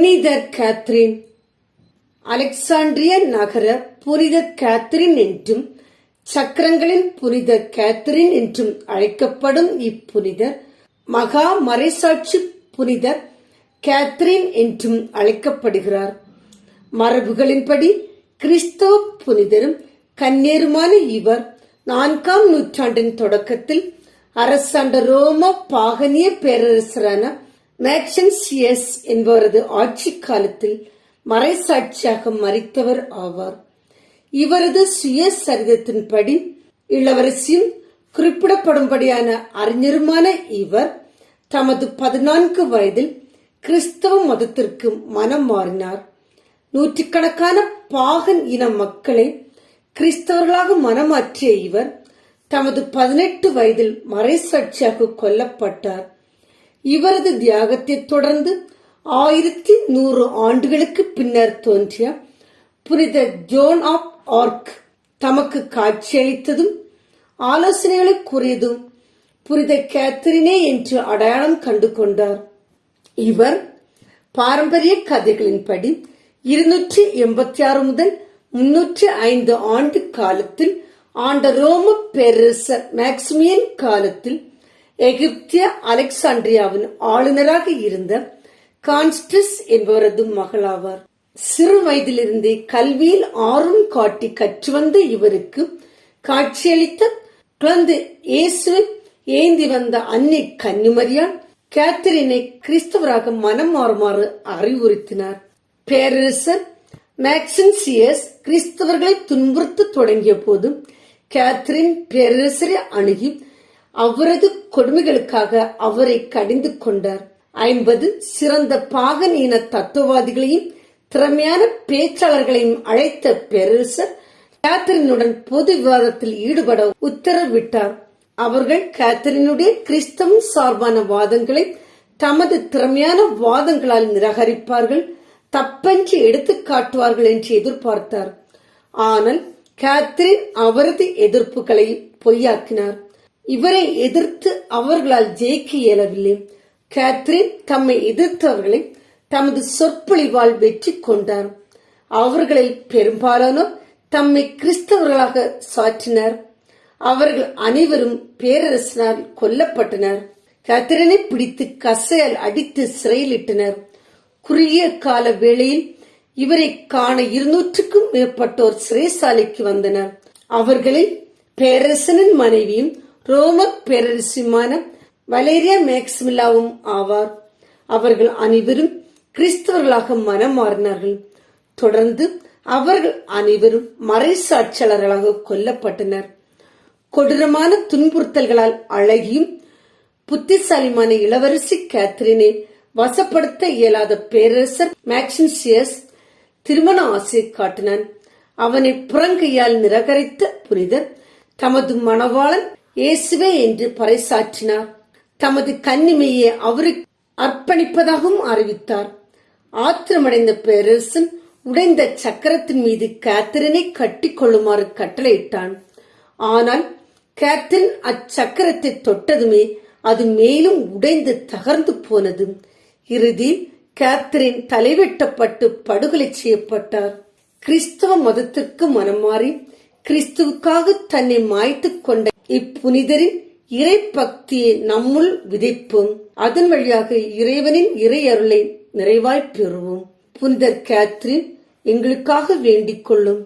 புனித கேத்ரின். அலெக்சாண்ட்ரிய நகர புனித கேத்ரின் என்றும் சக்கரங்களின் புனித கேத்ரின் என்றும் அழைக்கப்படும் இப்புனிதர் மகா மறைசாட்சி புனிதர் கேத்ரின் என்றும் அழைக்கப்படுகிறார். மரபுகளின்படி கிறிஸ்தவ புனிதரும் கன்னியருமான இவர் நான்காம் நூற்றாண்டின் தொடக்கத்தில் அரசாண்ட ரோம பாகனிய பேரரசரான மேக்சன்சியஸ் என்பவரது ஆட்சி காலத்தில் மறைசாட்சியாக மறித்தவர் ஆவார். இவரது சுயசரிதத்தின்படி இளவரசியும் குறிப்பிடப்படும்படியான அறிஞருமான இவர் தமது பதினான்கு வயதில் கிறிஸ்தவ மதத்திற்கு மனம் மாறினார். நூற்றுக்கணக்கான பாகன் இன மக்களை கிறிஸ்தவர்களாக மனமாற்றிய இவர் தமது பதினெட்டு வயதில் மறைசாட்சியாக கொல்லப்பட்டார். இவரது தியாகத்தை தொடர்ந்து ஆயிரத்தி நூறு ஆண்டுகளுக்கு பின்னர் தோன்றிய புனித ஜோன் ஆப் ஆர்க் தமக்கு காட்சியளித்ததும் ஆலோசனைகளை கூறியதும் புனித கேத்தரினே என்று அடையாளம் கண்டு கொண்டார். இவர் பாரம்பரிய கதைகளின்படி இருநூற்றி எண்பத்தி ஆறு முதல் முன்னூற்றி ஐந்து ஆண்டு காலத்தில் ஆண்ட ரோம பேரரசர் மேக்சிமியன் காலத்தில் எகிப்திய அலெக்சாண்ட்ரியாவின் ஆளுநராக இருந்த கான்ஸ்டஸ் என்பவரது மகளாவார். சிறு வயதிலிருந்தே கல்வியில் ஆர்வம் காட்டி கற்று வந்த இவருக்கு காட்சியளித்த குழந்தை இயேசுவை ஏந்தி வந்த அன்னை கன்னிமரியான் கேத்தரினை கிறிஸ்தவராக மனம் மாறுமாறு அறிவுறுத்தினார். பேரரசர் மேக்சன்சியஸ் கிறிஸ்தவர்களை துன்புறுத்த தொடங்கிய போது கேத்தரின் பேரரசரை அணுகி அவரது கொடுமைகளுக்காக அவரை கடிந்து கொண்டார். ஐம்பது சிறந்த பாகன் இன தத்துவவாதிகளையும் திறமையான பேச்சாளர்களையும் அழைத்த பேரரசர் கேத்தரினுடன் பொது விவாதத்தில் ஈடுபட உத்தரவிட்டார். அவர்கள் கேத்தரினுடைய கிறிஸ்தவ சார்பான வாதங்களை தமது திறமையான வாதங்களால் நிராகரிப்பார்கள் தப்பென்று எடுத்து காட்டுவார்கள் என்று எதிர்பார்த்தார். ஆனால் கேத்ரின் அவரது எதிர்ப்புகளை பொய்யாக்கினார். இவரை எதிர்த்து அவர்களால் ஜெயிக்க இயலவில்லை. கேத்ரின் தம்மை எதிர்த்தவர்களை தமது சொற்பொழிவால் வெற்றி கொண்டார். அவர்களில் பெரும்பாலானோர் தம்மை கிறிஸ்தவர்களாக சாற்றினர். அவர்கள் அனைவரும் பேரரசனால் கொல்லப்பட்டனர். கத்திரனை பிடித்து கசையால் அடித்து சிறையிலிட்டனர். குறுகிய கால வேளையில் இவரை காண இருநூற்றுக்கும் மேற்பட்டோர் சிறைசாலைக்கு வந்தனர். அவர்களில் பேரரசனின் மனைவியும் ரோமக் பேரரசியுமான வலேரியா மேக்ஸ்மில்லாவும் ஆவார். அவர்கள் அனைவரும் கிறிஸ்தவர்களாக மனம் மாறினார்கள். தொடர்ந்து அவர்கள் அனைவரும் மறைசாட்சியாளர்களாக கொல்லப்பட்டனர். கொடூரமான துன்புறுத்தல்களால் அழகியும் புத்திசாலிமான இளவரசி கேத்ரினை வசப்படுத்த இயலாத பேரரசர் மேக்சின்சியஸ் திருமண ஆசையை காட்டினான். அவனை புறங்கையால் நிராகரித்த புனிதர் தமது மணவாளன் இயேசுவே என்று பறைசாற்றினார். தமது கன்னிமையை அவருக்கு அர்ப்பணிப்பதாகவும் அறிவித்தார். ஆத்திரமடைந்த பேரரசன் உடைந்த சக்கரத்தின் மீது கேத்தரினை கட்டிக் கொள்ளுமாறு கட்டளையிட்டான். ஆனால் கேத்தரின் அச்சக்கரத்தை தொட்டதுமே அது மேலும் உடைந்து தகர்ந்து போனது. இறுதியில் கேத்தரின் தலைவெட்டப்பட்டு படுகொலை செய்யப்பட்டார். கிறிஸ்தவ மதத்திற்கு மனம் மாறி கிறிஸ்துவுக்காக தன்னை மாய்த்துக் கொண்ட இப்புனிதரின் இறை பக்தியை நம்முள் விதைப்போம். அதன் வழியாக இறைவனின் இறை அருளை நிறைவாய் பெறுவோம். புனிதர் கேத்ரின் எங்களுக்காக வேண்டிக் கொள்ளும்.